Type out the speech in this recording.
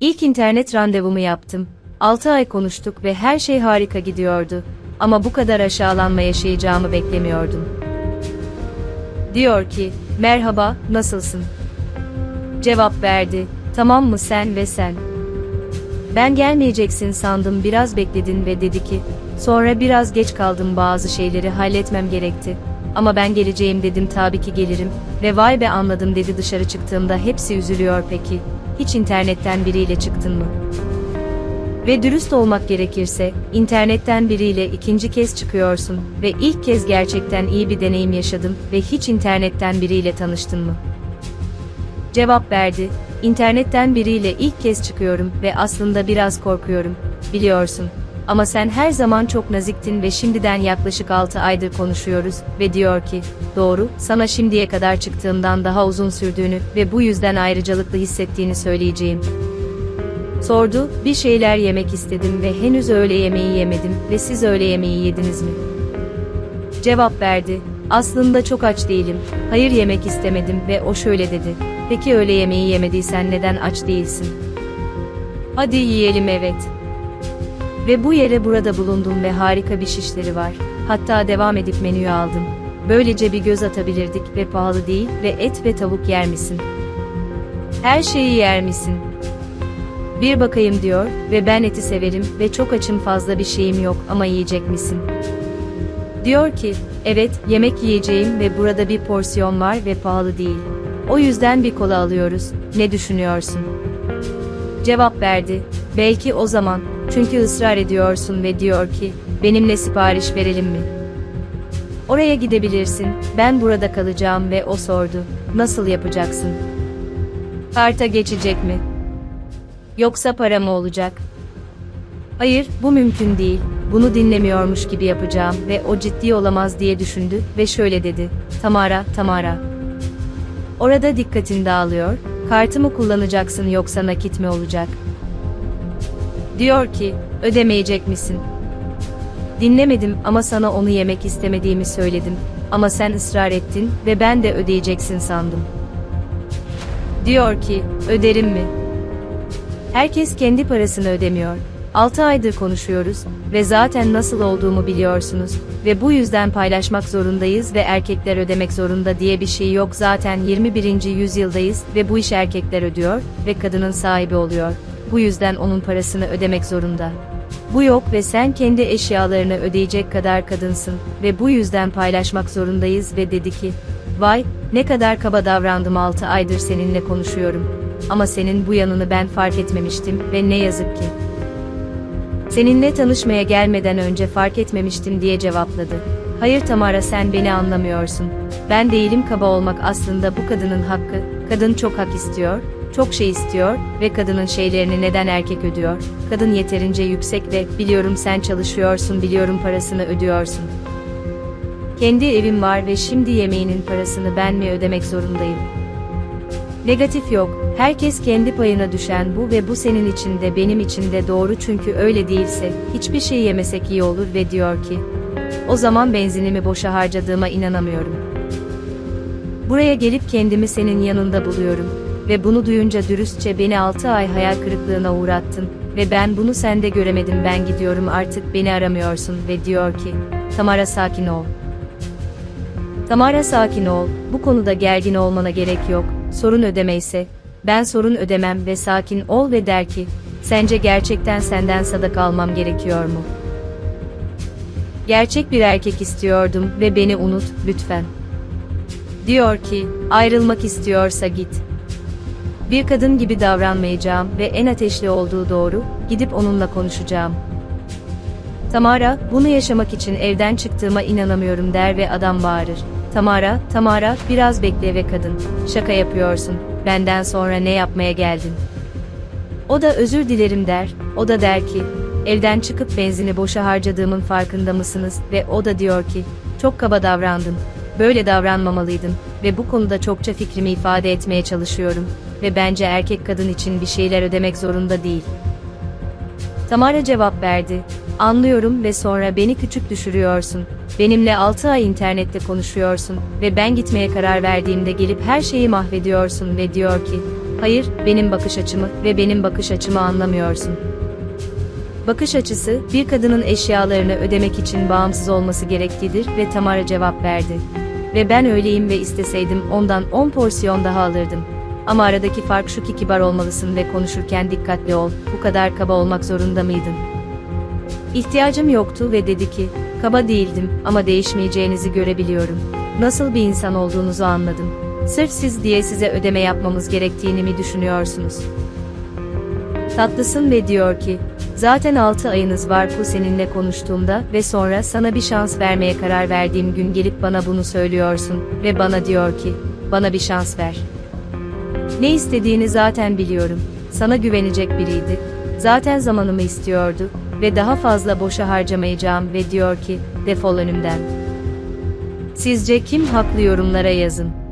İlk internet randevumu yaptım. 6 ay konuştuk ve her şey harika gidiyordu. Ama bu kadar aşağılanma yaşayacağımı beklemiyordum. Diyor ki, merhaba, nasılsın? Cevap verdi, tamam mı sen ve sen? Ben gelmeyeceksin sandım biraz bekledin ve dedi ki, sonra biraz geç kaldım bazı şeyleri halletmem gerekti. Ama ben geleceğim dedim tabii ki gelirim ve vay be anladım dedi dışarı çıktığımda hepsi üzülüyor peki. Hiç internetten biriyle çıktın mı? Ve dürüst olmak gerekirse, internetten biriyle ikinci kez çıkıyorsun ve ilk kez gerçekten iyi bir deneyim yaşadım ve hiç internetten biriyle tanıştın mı? Cevap verdi, internetten biriyle ilk kez çıkıyorum ve aslında biraz korkuyorum, biliyorsun. Ama sen her zaman çok naziktin ve şimdiden yaklaşık 6 aydır konuşuyoruz ve diyor ki, doğru, sana şimdiye kadar çıktığımdan daha uzun sürdüğünü ve bu yüzden ayrıcalıklı hissettiğini söyleyeceğim. Sordu, bir şeyler yemek istedim ve henüz öğle yemeği yemedim ve siz öğle yemeği yediniz mi? Cevap verdi, aslında çok aç değilim, hayır yemek istemedim ve o şöyle dedi, peki öğle yemeği yemediysen neden aç değilsin? Hadi yiyelim evet. Ve bu yere burada bulundum ve harika bir şişleri var. Hatta devam edip menüyü aldım. Böylece bir göz atabilirdik ve pahalı değil ve et ve tavuk yer misin? Her şeyi yer misin? Bir bakayım diyor ve ben eti severim ve çok açım fazla bir şeyim yok ama yiyecek misin? Diyor ki, evet yemek yiyeceğim ve burada bir porsiyon var ve pahalı değil. O yüzden bir kola alıyoruz, ne düşünüyorsun? Cevap verdi, belki o zaman, çünkü ısrar ediyorsun ve diyor ki, benimle sipariş verelim mi? Oraya gidebilirsin, ben burada kalacağım ve o sordu, nasıl yapacaksın? Karta geçecek mi? Yoksa para mı olacak? Hayır, bu mümkün değil. Bunu dinlemiyormuş gibi yapacağım ve o ciddi olamaz diye düşündü ve şöyle dedi. Tamara, Tamara. Orada dikkatin dağılıyor. Kartı mı kullanacaksın yoksa nakit mi olacak? Diyor ki, ödemeyecek misin? Dinlemedim ama sana onu yemek istemediğimi söyledim. Ama sen ısrar ettin ve ben de ödeyeceksin sandım. Diyor ki, öderim mi? Herkes kendi parasını ödemiyor. 6 aydır konuşuyoruz ve zaten nasıl olduğumu biliyorsunuz ve bu yüzden paylaşmak zorundayız ve erkekler ödemek zorunda diye bir şey yok zaten 21. yüzyıldayız ve bu iş erkekler ödüyor ve kadının sahibi oluyor. Bu yüzden onun parasını ödemek zorunda. Bu yok ve sen kendi eşyalarını ödeyecek kadar kadınsın ve bu yüzden paylaşmak zorundayız ve dedi ki, vay, ne kadar kaba davrandım 6 aydır seninle konuşuyorum. Ama senin bu yanını ben fark etmemiştim ve ne yazık ki. Seninle tanışmaya gelmeden önce fark etmemiştim diye cevapladı. Hayır Tamara sen beni anlamıyorsun. Ben değilim kaba olmak aslında bu kadının hakkı. Kadın çok hak istiyor, çok şey istiyor ve kadının şeylerini neden erkek ödüyor? Kadın yeterince yüksek ve biliyorum sen çalışıyorsun, biliyorum parasını ödüyorsun. Kendi evim var ve şimdi yemeğinin parasını ben mi ödemek zorundayım? Negatif yok. Herkes kendi payına düşen bu ve bu senin için de benim için de doğru çünkü öyle değilse hiçbir şey yemesek iyi olur ve diyor ki o zaman benzinimi boşa harcadığıma inanamıyorum. Buraya gelip kendimi senin yanında buluyorum ve bunu duyunca dürüstçe beni 6 ay hayal kırıklığına uğrattın ve ben bunu sende göremedim ben gidiyorum artık beni aramıyorsun ve diyor ki Tamara sakin ol. Tamara sakin ol, bu konuda gergin olmana gerek yok, sorun ödeme ise, ben sorun ödemem ve sakin ol ve der ki, sence gerçekten senden sadaka almam gerekiyor mu? Gerçek bir erkek istiyordum ve beni unut, lütfen. Diyor ki, ayrılmak istiyorsa git. Bir kadın gibi davranmayacağım ve en ateşli olduğu doğru, gidip onunla konuşacağım. Tamara, bunu yaşamak için evden çıktığıma inanamıyorum der ve adam bağırır. Tamara, Tamara, biraz bekle ve kadın, şaka yapıyorsun, benden sonra ne yapmaya geldin? O da özür dilerim der, o da der ki, evden çıkıp benzini boşa harcadığımın farkında mısınız ve o da diyor ki, çok kaba davrandım, böyle davranmamalıydım ve bu konuda çokça fikrimi ifade etmeye çalışıyorum ve bence erkek kadın için bir şeyler ödemek zorunda değil. Tamara cevap verdi. Anlıyorum ve sonra beni küçük düşürüyorsun. Benimle 6 ay internette konuşuyorsun ve ben gitmeye karar verdiğimde gelip her şeyi mahvediyorsun ve diyor ki, Hayır, benim bakış açımı ve benim bakış açımı anlamıyorsun. Bakış açısı, bir kadının eşyalarını ödemek için bağımsız olması gereklidir ve Tamara cevap verdi. Ve ben öyleyim ve isteseydim ondan 10 porsiyon daha alırdım. Ama aradaki fark şu ki kibar olmalısın ve konuşurken dikkatli ol, bu kadar kaba olmak zorunda mıydın? İhtiyacım yoktu ve dedi ki, kaba değildim ama değişmeyeceğinizi görebiliyorum. Nasıl bir insan olduğunuzu anladım. Sırf siz diye size ödeme yapmamız gerektiğini mi düşünüyorsunuz? Tatlısın ve diyor ki, zaten 6 ayınız var bu seninle konuştuğumda ve sonra sana bir şans vermeye karar verdiğim gün gelip bana bunu söylüyorsun ve bana diyor ki, bana bir şans ver. Ne istediğini zaten biliyorum. Sana güvenecek biriydi. Zaten zamanımı istiyordu ve daha fazla boşa harcamayacağım ve diyor ki, defol önümden. Sizce kim haklı yorumlara yazın.